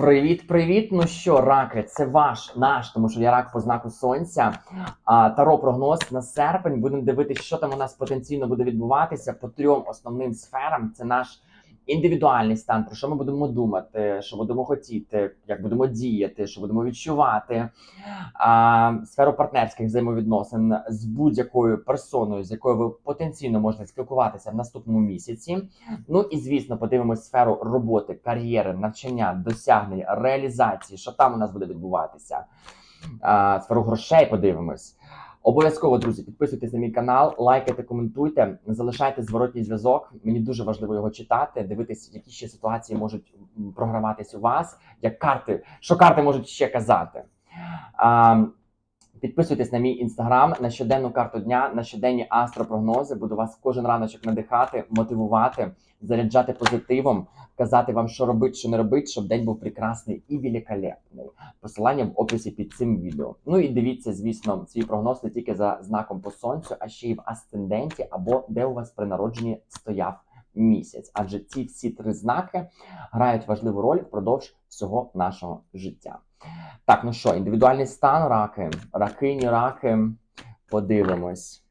Привіт, привіт! Ну що, раки, це ваш наш, тому що я рак по знаку сонця. А, таро прогноз на серпень. Будемо дивитися, що там у нас потенційно буде відбуватися по трьом основним сферам. Це наш індивідуальний стан, про що ми будемо думати, що будемо хотіти, як будемо діяти, що будемо відчувати. А, сферу партнерських взаємовідносин з будь-якою персоною, з якою ви потенційно можете спілкуватися в наступному місяці. Ну і звісно, подивимось сферу роботи, кар'єри, навчання, досягнень, реалізації, що там у нас буде відбуватися. Сферу грошей подивимось. Обов'язково, друзі, підписуйтесь на мій канал, лайкайте, коментуйте, залишайте зворотній зв'язок. Мені дуже важливо його читати, дивитися, які ще ситуації можуть програватись у вас, як карти, що карти можуть ще казати. А, Підписуйтесь на мій інстаграм на щоденну карту дня, на щоденні астропрогнози. Буду вас кожен раночок надихати, мотивувати, заряджати позитивом, казати вам, що робити, що не робити, щоб день був прекрасний і великолепний. Посилання в описі під цим відео. Ну і дивіться, звісно, свій прогноз не тільки за знаком по сонцю, а ще й в асценденті, або де у вас при народженні стояв місяць. Адже ці всі три знаки грають важливу роль впродовж всього нашого життя. Так, ну що, індивідуальний стан раки, ракині, раки. Подивимось.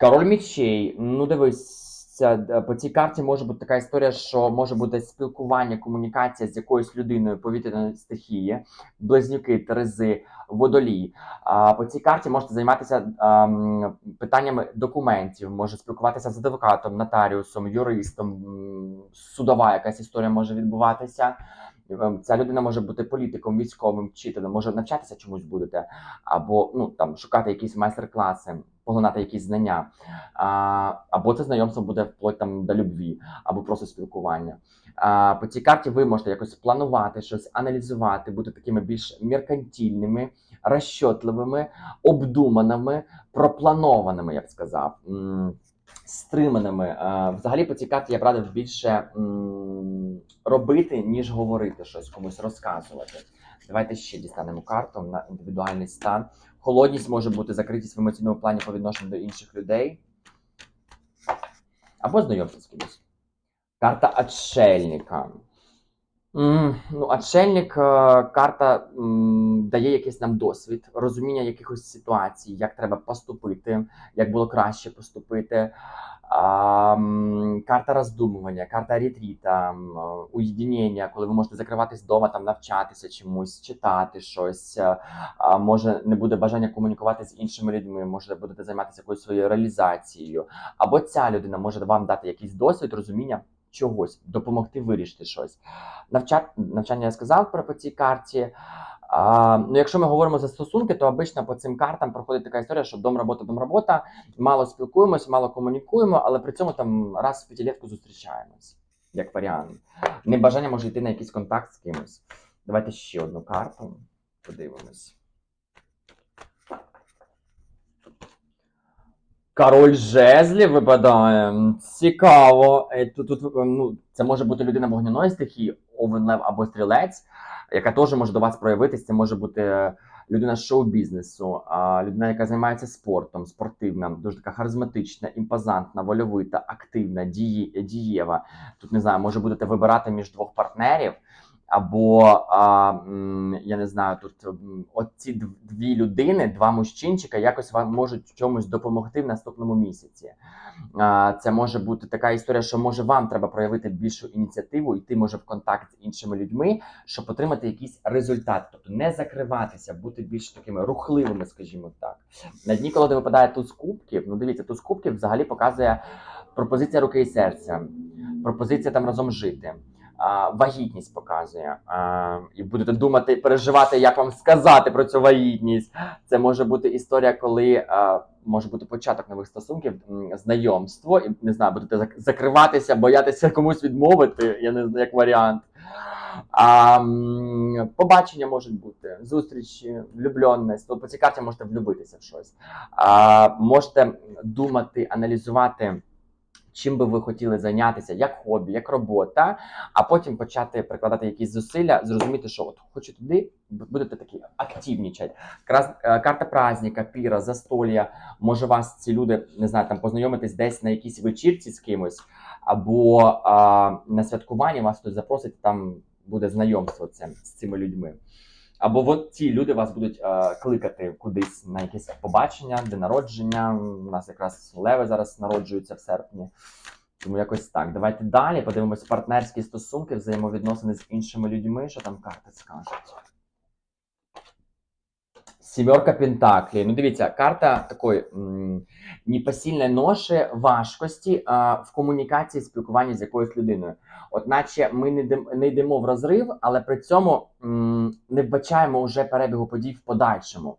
Король мічей. Ну, дивись, ця- е, по цій карті може бути така історія, що може бути спілкування, комунікація з якоюсь людиною повітряної стихії, близнюки, терези, водолій. А по цій карті можете займатися ам, питаннями документів, може спілкуватися з адвокатом, нотаріусом, юристом, судова якась історія може відбуватися. Ем, Ця людина може бути політиком, військовим, вчителем, може навчатися чомусь будете, або ну там шукати якісь майстер-класи, поглинати якісь знання, а, або це знайомство буде вплоть там до любві, або просто спілкування. А, по цій карті ви можете якось планувати щось, аналізувати, бути такими більш меркантильними, розчотливими, обдуманими, пропланованими, я б сказав. Стриманими. Е, Взагалі по цій карті я б радив більше робити, ніж говорити щось, комусь розказувати. Давайте ще дістанемо карту на індивідуальний стан. Холодність може бути закритість в емоційному плані по відношенню до інших людей. Або знайомство з кимось. Карта отшельника. Ну, отшельник, е, карта дає якийсь нам досвід, розуміння якихось ситуацій, як треба поступити, як було краще поступити. Карта роздумування, карта ретріта, е, коли ви можете закриватись вдома, там навчатися чомусь, читати щось. е, може не буде бажання комунікувати з іншими людьми, може будете займатися якоюсь своєю реалізацією. Або ця людина може вам дати якийсь досвід, розуміння чогось, допомогти вирішити щось. Навча... Навчання я сказав про по цій карті. А, ну, якщо ми говоримо за стосунки, то обично по цим картам проходить така історія, що дом робота, дом робота, мало спілкуємось, мало комунікуємо, але при цьому там раз в п'ятилетку зустрічаємось, як варіант. Небажання може йти на якийсь контакт з кимось. Давайте ще одну карту подивимось. Король жезлів випадає. Цікаво. Е, Тут, тут ну, це може бути людина вогняної стихії, овен лев або стрілець, яка теж може до вас проявитись. Це може бути людина з шоу-бізнесу, людина, яка займається спортом, спортивна, дуже така харизматична, імпозантна, вольовита, активна, дієва. Тут не знаю, може будете вибирати між двох партнерів. Або а, я не знаю, тут оці дв- дві людини, два мужчинчика, якось вам можуть чомусь допомогти в наступному місяці. А, це може бути така історія, що може вам треба проявити більшу ініціативу, йти може в контакт з іншими людьми, щоб отримати якийсь результат. Тобто не закриватися, бути більш такими рухливими, скажімо так. На дні, коли випадає туз кубків, ну дивіться, туз кубків взагалі показує пропозиція руки і серця, пропозиція там разом жити. Вагітність показує. І будете думати, переживати, як вам сказати про цю вагітність. Це може бути історія, коли може бути початок нових стосунків, знайомство, і не знаю, будете закриватися, боятися комусь відмовити, я не знаю, як варіант. А, побачення можуть бути, зустрічі, влюбленість. Тобто по цій можете влюбитися в щось. А, можете думати, аналізувати. Чим би ви хотіли зайнятися, як хобі, як робота, а потім почати прикладати якісь зусилля, зрозуміти, що от хочу туди, будете такі активнічати. Крас- е, Карта праздника, піра, застолля. Може вас ці люди не знаю, там познайомитись десь на якійсь вечірці з кимось, або а, на святкуванні вас хтось запросить, там буде знайомство це, з цими людьми. Або от ці люди вас будуть е, кликати кудись на якесь побачення, де народження. У нас якраз леви зараз народжуються в серпні. Тому якось так. Давайте далі подивимось партнерські стосунки, взаємовідносини з іншими людьми. Що там карти скажуть? Сімерка Пентаклі. Ну, дивіться, карта такої непосильної ноші, важкості а, в комунікації, спілкуванні з якоюсь людиною. От наче ми не йдемо, не йдемо в розрив, але при цьому м, не вбачаємо вже перебігу подій в подальшому.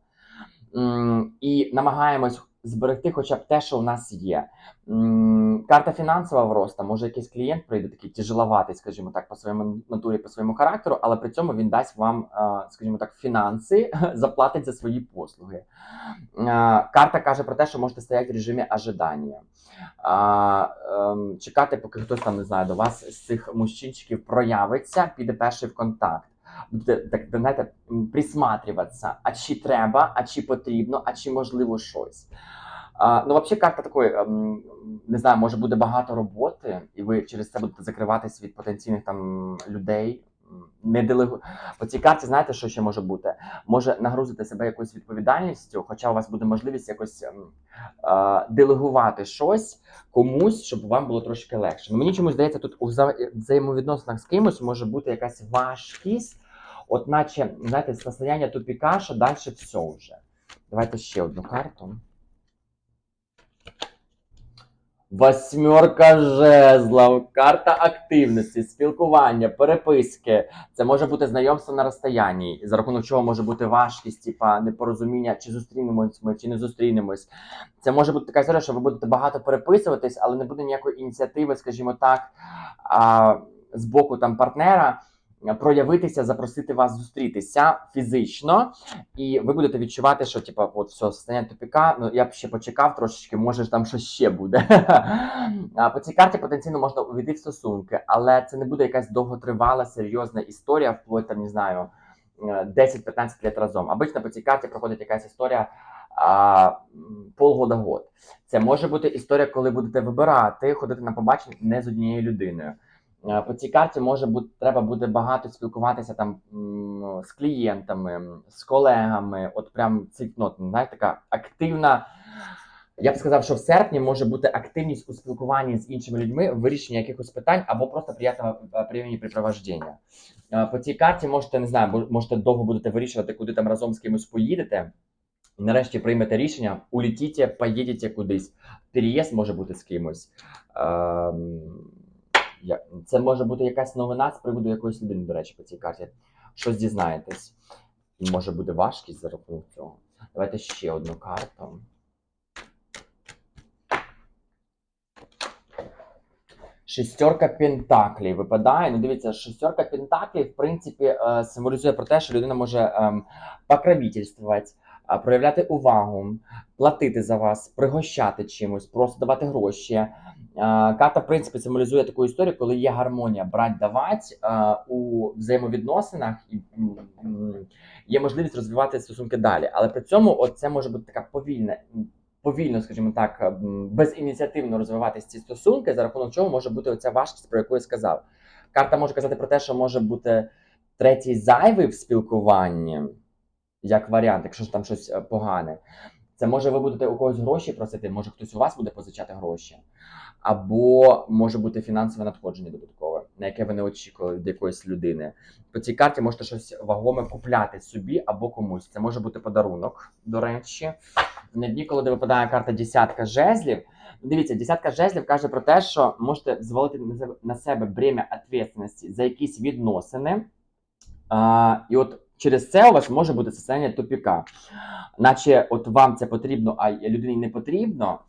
М, і намагаємось зберегти хоча б те, що у нас є. Карта фінансова вроста. Може, якийсь клієнт прийде такий тяжеловатий, скажімо так, по своєму натурі, по своєму характеру, але при цьому він дасть вам, е, скажімо так, фінанси, заплатить за свої послуги. Е, Карта каже про те, що можете стояти в режимі ожидання. Ем, чекати, поки хтось там не знаю, до вас з цих мужчинчиків проявиться, піде перший в контакт. Будете так знаєте, присматриватися, а чи треба, а чи потрібно, а чи можливо щось. А, ну, взагалі, карта такої, ем, не знаю, може буде багато роботи, і ви через це будете закриватись від потенційних там людей. Не делегу... По цій карті, знаєте, що ще може бути? Може нагрузити себе якоюсь відповідальністю, хоча у вас буде можливість якось е, делегувати щось комусь, щоб вам було трошки легше. Ну, мені чомусь здається, тут у вза- взаємовідносинах з кимось може бути якась важкість, от наче, знаєте, состояння тупіка, що далі все вже. Давайте ще одну карту. Восьмерка жезлов, карта активності, спілкування, переписки. Це може бути знайомство на розстоянні, за рахунок чого може бути важкість, типа непорозуміння, чи зустрінемось ми, чи не зустрінемось. Це може бути така історія, що ви будете багато переписуватись, але не буде ніякої ініціативи, скажімо так, з боку там партнера. Проявитися, запросити вас зустрітися фізично, і ви будете відчувати, що типа, от все, состояння тупіка, ну я б ще почекав трошечки, може там щось ще буде. По цій карті потенційно можна увійти в стосунки, але це не буде якась довготривала, серйозна історія, вплоть там, не знаю, е, 10-15 лет разом. Обично по цій карті проходить якась історія а, полгода-год. Це може бути історія, коли будете вибирати, ходити на побачення не з однією людиною. Е, По цій карті може бути треба буде багато спілкуватися там з клієнтами, з колегами. От прям цитнотно, знаєте, така активна. Я б сказав, що в серпні може бути активність у спілкуванні з іншими людьми, вирішення якихось питань або просто приємного приємні припровождення. Е, По цій карті можете не знаю, можете довго будете вирішувати, куди там разом з кимось поїдете. І нарешті приймете рішення, улетіте, поїдете кудись. Переїзд може бути з кимось. Це може бути якась новина з приводу якоїсь людини, до речі, по цій карті. Щось дізнаєтесь. І може буде важкість за рахунок цього. Давайте ще одну карту. Шестерка пентаклів випадає. Ну, дивіться, шестерка пентаклів, в принципі, е, символізує про те, що людина може ем, покровительствувати, е, проявляти увагу, платити за вас, пригощати чимось, просто давати гроші. Карта, в принципі, символізує таку історію, коли є гармонія брать-давати е, у взаємовідносинах і є можливість розвивати стосунки далі. Але при цьому це може бути така повільна, повільно, скажімо так, безініціативно розвиватися ці стосунки, за рахунок чого може бути оця важкість, про яку я сказав. Карта може казати про те, що може бути третій зайвий в спілкуванні, як варіант, якщо ж там щось е, погане. Це може ви будете у когось гроші просити, може хтось у вас буде позичати гроші, або може бути фінансове надходження додаткове, на яке ви не очікували від якоїсь людини. По цій карті можете щось вагоме купляти собі або комусь. Це може бути подарунок, до речі. На дні, коли випадає карта десятка жезлів. Дивіться, десятка жезлів каже про те, що можете звалити на себе- на себе бремя відповідальності за якісь відносини. А, і от через це у вас може бути состояння тупіка. Наче от вам це потрібно, а людині не потрібно,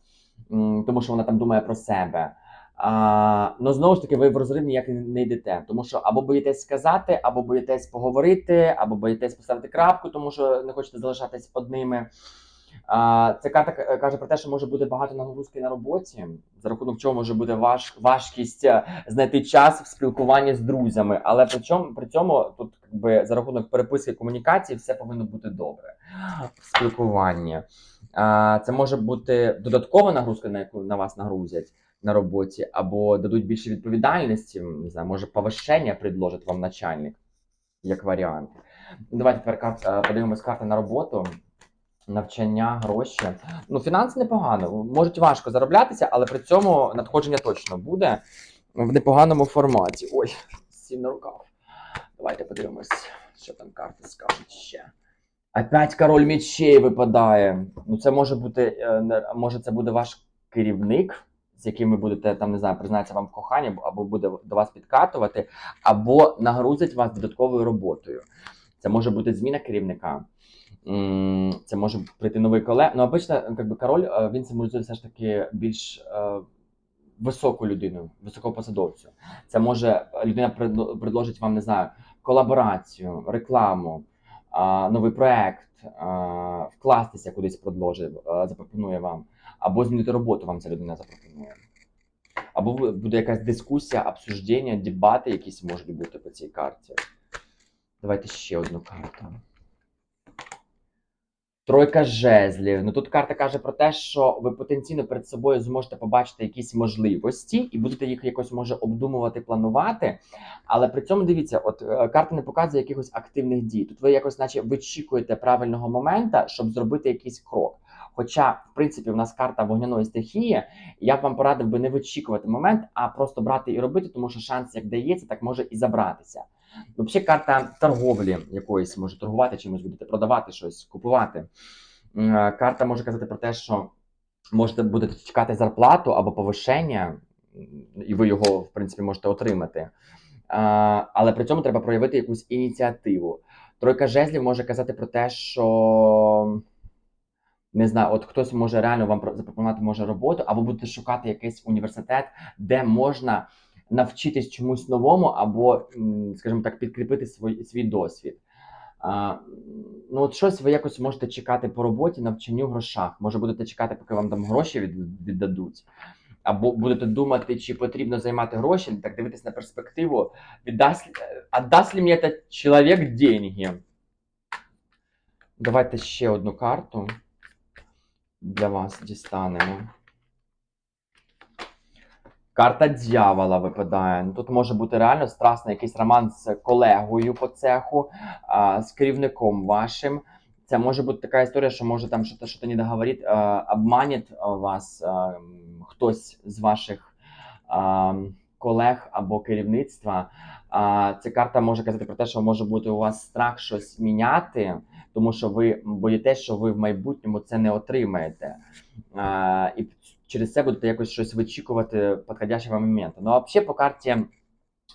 тому що вона там думає про себе. А, ну знову ж таки, ви в розрив ніяк не- йдете, тому що або боїтесь сказати, або боїтесь поговорити, або боїтесь поставити крапку, тому що не хочете залишатись одними. Ця карта каже про те, що може бути багато нагрузки на роботі, за рахунок чого може бути важ, важкість е, знайти час в спілкуванні з друзями. Але при цьому при цьому тут якби за рахунок переписки комунікації все повинно бути добре. А, Це може бути додаткова нагрузка, на яку на вас нагрузять. на роботі, або дадуть більше відповідальності, не знаю, може повищення предложить вам начальник, як варіант. Давайте тепер е, подивимось карти на роботу. Навчання, гроші. Ну, фінанси непогано. Можуть важко зароблятися, але при цьому надходження точно буде в непоганому форматі. Ой, сів на рукав. Давайте подивимось, що там карти скажуть ще. Опять король мечей випадає. Ну, це може бути, е, може, це буде ваш керівник, з яким ви будете там, не знаю, признається вам або- або буде до вас підкатувати, або нагрузить вас додатковою роботою. Це може бути зміна керівника. Це може прийти новий колег. Ну, обично, якби король е, він символізує все ж таки більш е, високу людину, високопосадовцю. Це може е, людина предло- предложить вам, не знаю, колаборацію, рекламу, новий проект, вкластися кудись предложить, запропонує вам, або змінити роботу вам ця людина запропонує. Або буде якась дискусія, обсуждення, дебати якісь можуть бути по цій карті. Давайте ще одну карту. Тройка жезлів. Ну тут карта каже про те, що ви потенційно перед собою зможете побачити якісь можливості і будете їх якось може обдумувати, планувати. Але при цьому дивіться, от е, карта не показує якихось активних дій. Тут ви якось, наче, вичікуєте правильного моменту, щоб зробити якийсь крок. Хоча, в принципі, в нас карта вогняної стихії, я б вам порадив би не вичікувати момент, а просто брати і робити, тому що шанс, як дається, так може і забратися. Взагалі, карта торговлі якоїсь може торгувати чимось, будете продавати щось, купувати. Е, Карта може казати про те, що можете будете чекати зарплату або повищення, і ви його, в принципі, можете отримати. Але при цьому треба проявити якусь ініціативу. Тройка жезлів може казати про те, що не знаю, от хтось може реально вам запропонувати може роботу, або будете шукати якийсь університет, де можна навчитись чомусь новому, або, скажімо так, підкріпити свій, свій досвід. А, ну, от щось ви якось можете чекати по роботі, навчанню, грошах. Може, будете чекати, поки вам там гроші від, віддадуть. Або будете думати, чи потрібно займати гроші, так дивитись на перспективу, віддасть, е, ли мені этот чоловік деньги? Давайте ще одну карту для вас дістанемо. Карта дьявола випадає. Ну, Тут може бути реально страсний якийсь роман з колегою по цеху, з керівником вашим. Це може бути така історія, що може там щось що не договорить, обманет вас хтось з ваших колег або керівництва. Ця карта може казати про те, що може бути у вас страх щось міняти, тому що ви боїтесь, що ви в майбутньому це не отримаєте. І через це будете якось щось вичікувати підходящого моменту. Ну а взагалі по карті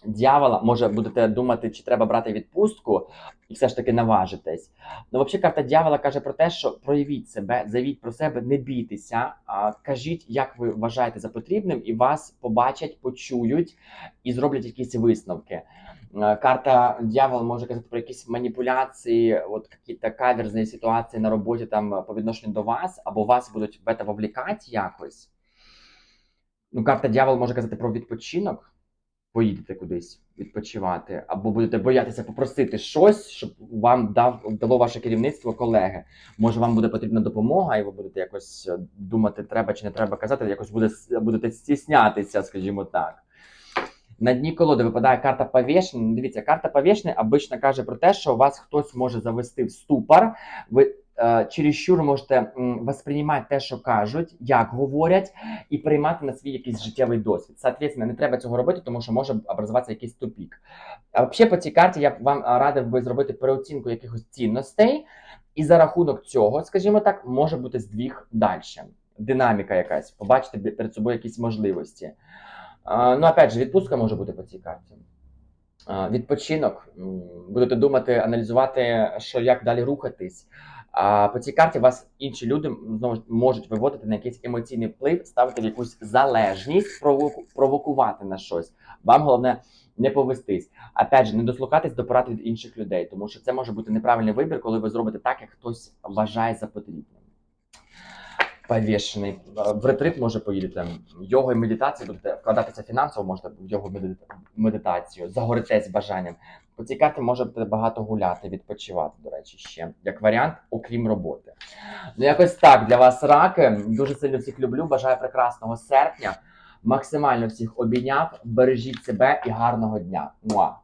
дьявола, може будете думати, чи треба брати відпустку, і все ж таки наважитесь. Ну, взагалі, карта дьявола каже про те, що проявіть себе, заявіть про себе, не бійтеся, кажіть, як ви вважаєте за потрібним, і вас побачать, почують і зроблять якісь висновки. Е, Карта дьявола може казати про якісь маніпуляції, от якісь каверзні ситуації на роботі там по відношенню до вас, або вас будуть це вовлікати якось. Ну, карта дьявол може казати про відпочинок. Поїдете кудись відпочивати, або будете боятися попросити щось, щоб вам дав дало ваше керівництво, колеги. Може, вам буде потрібна допомога, і ви будете якось е, думати, треба чи не треба казати, якось буде, будете стіснятися, скажімо так. На дні колоди випадає карта повішення. Ну, Дивіться, карта повішення обично каже про те, що вас хтось може завести в ступор. Ви е, чересчур можете м, восприймати те, що кажуть, як говорять, і приймати на свій якийсь життєвий досвід. Соответственно, не треба цього робити, тому що може образуватися якийсь тупік. А взагалі по цій карті я б вам радив би зробити переоцінку якихось цінностей, і за рахунок цього, скажімо так, може бути здвіг далі. Динаміка якась, побачити перед собою якісь можливості. Ну, опять же, відпустка може бути по цій карті. Відпочинок. Будете думати, аналізувати, що як далі рухатись. А по цій карті вас інші люди знову можуть виводити на якийсь емоційний вплив, ставити в якусь залежність, провоку- провокувати на щось. Вам головне не повестись. Опять же, не дослухатись до порад від інших людей, тому що це може бути неправильний вибір, коли ви зробите так, як хтось вважає за потрібне. Повішений. В ретрит може поїдете. Його і медитацію будете вкладатися фінансово, можете в його медита- медитацію, загоритесь бажанням. По цій карті можете багато гуляти, відпочивати, до речі, ще як варіант, окрім роботи. Ну, якось так для вас раки. Дуже сильно всіх люблю. Бажаю прекрасного серпня. Максимально всіх обійняв. Бережіть себе і гарного дня. Муа!